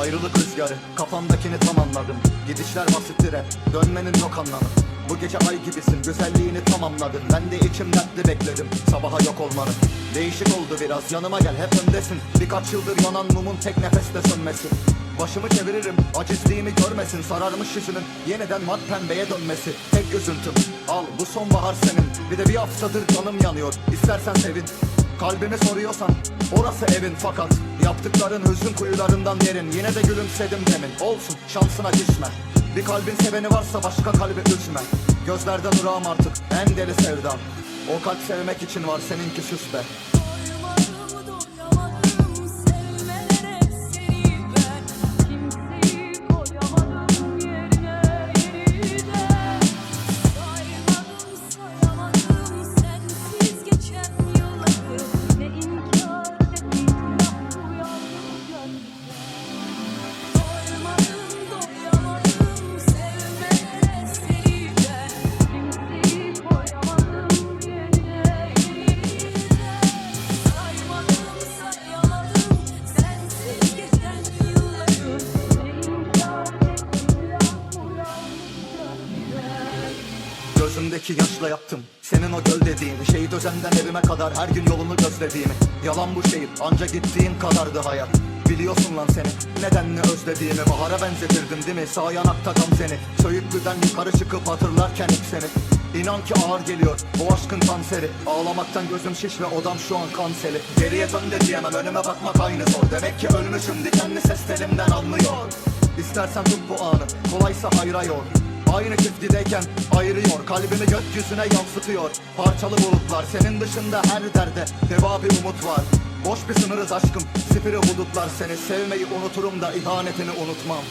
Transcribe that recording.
Ayrılık rüzgarı kafamdakini tam anladım. Gidişler basitti rap dönmenin yok anlamı. Bu gece ay gibisin güzelliğini tamamladın. Ben de içim dertli bekledim sabaha yok olmanı. Değişik oldu biraz yanıma gel hep öndesin. Birkaç yıldır yanan mumun tek nefeste sönmesi Başımı çeviririm acizliğimi görmesin. Sararmış yüzünün yeniden mat pembeye dönmesi. Tek üzüntüm al bu sonbahar senin. Bir de bir haftadır canım yanıyor İstersen sevin Kalbimi soruyorsan orası evin fakat. Yaptıkların hüzün kuyularından derin. Yine de gülümsedim demin. Olsun şansına düşme. Bir kalbin seveni varsa başka kalbi üzme. Gözlerden ırağım artık en deli sevdam. O kalp sevmek için var seninki süs be Gözümdeki yaşla yaptım. Senin o göl dediğin Şehit özenden evime kadar her gün yolunu gözlediğimi. Yalan bu şehir anca gittiğin kadardı hayat. Biliyorsun lan seni nedenini özlediğimi Bahara benzetirdim değil mi? Sağ yanakta tam seni. Söğütlüden yukarı çıkıp hatırlarken hep seni. İnan ki ağır geliyor bu aşkın kanseri. Ağlamaktan gözüm şiş ve odam şu an kanseri. Geriye dön de diyemem önüme bakmak aynı zor. Demek ki ölmüşüm dikenli ses telimden almıyor. İstersen tut bu anı kolaysa hayra yor Aynı çizgideyken ayırıyor Kalbimi gökyüzüne yansıtıyor. Parçalı bulutlar senin dışında her derde Deva bir umut var. Boş bir sınırız aşkım. Zifiri hudutlar seni Sevmeyi unuturum da ihanetini unutmam